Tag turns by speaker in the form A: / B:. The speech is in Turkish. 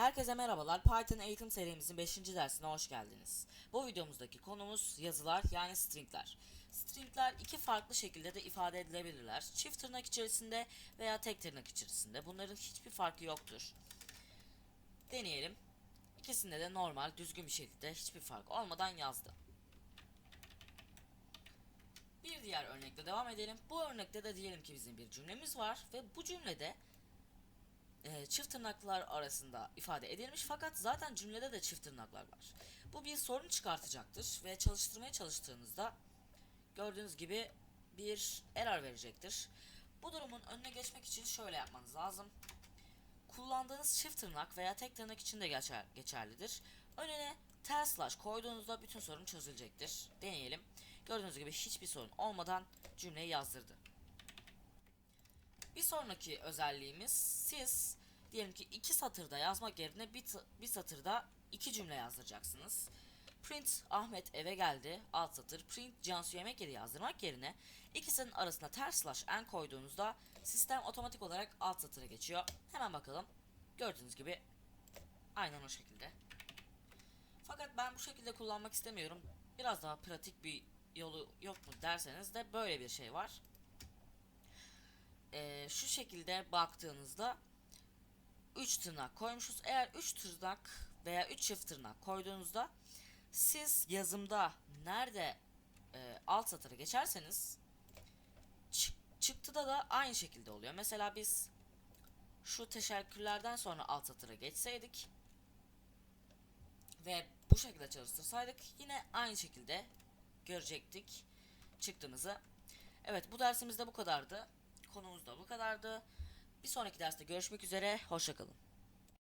A: Herkese merhabalar. Python eğitim serimizin 5. dersine hoş geldiniz. Bu videomuzdaki konumuz yazılar yani stringler. Stringler iki farklı şekilde de ifade edilebilirler. Çift tırnak içerisinde veya tek tırnak içerisinde. Bunların hiçbir farkı yoktur. Deneyelim. İkisinde de normal, düzgün bir şekilde hiçbir fark olmadan yazdım. Bir diğer örnekle devam edelim. Bu örnekte de diyelim ki bizim bir cümlemiz var ve bu cümlede e, çift tırnaklar arasında ifade edilmiş fakat zaten cümlede de çift tırnaklar var. Bu bir sorun çıkartacaktır ve çalıştırmaya çalıştığınızda gördüğünüz gibi bir error verecektir. Bu durumun önüne geçmek için şöyle yapmanız lazım. Kullandığınız çift tırnak veya tek tırnak için de geçer, geçerlidir. Önüne tel slash koyduğunuzda bütün sorun çözülecektir. Deneyelim. Gördüğünüz gibi hiçbir sorun olmadan cümleyi yazdırdı. Sonraki özelliğimiz siz diyelim ki iki satırda yazmak yerine bir, bir satırda iki cümle yazdıracaksınız. Print Ahmet eve geldi alt satır. Print Cansu yemek yedi yazdırmak yerine ikisinin arasına ters slash n koyduğunuzda sistem otomatik olarak alt satıra geçiyor. Hemen bakalım. Gördüğünüz gibi aynen o şekilde. Fakat ben bu şekilde kullanmak istemiyorum. Biraz daha pratik bir yolu yok mu derseniz de böyle bir şey var e, şu şekilde baktığınızda 3 tırnak koymuşuz. Eğer 3 tırnak veya 3 çift tırnak koyduğunuzda siz yazımda nerede e, alt satıra geçerseniz çı- çıktıda da aynı şekilde oluyor. Mesela biz şu teşekkürlerden sonra alt satıra geçseydik ve bu şekilde çalıştırsaydık yine aynı şekilde görecektik çıktığımızı. Evet bu dersimizde bu kadardı. Konumuz da bu kadardı. Bir sonraki derste görüşmek üzere. Hoşçakalın.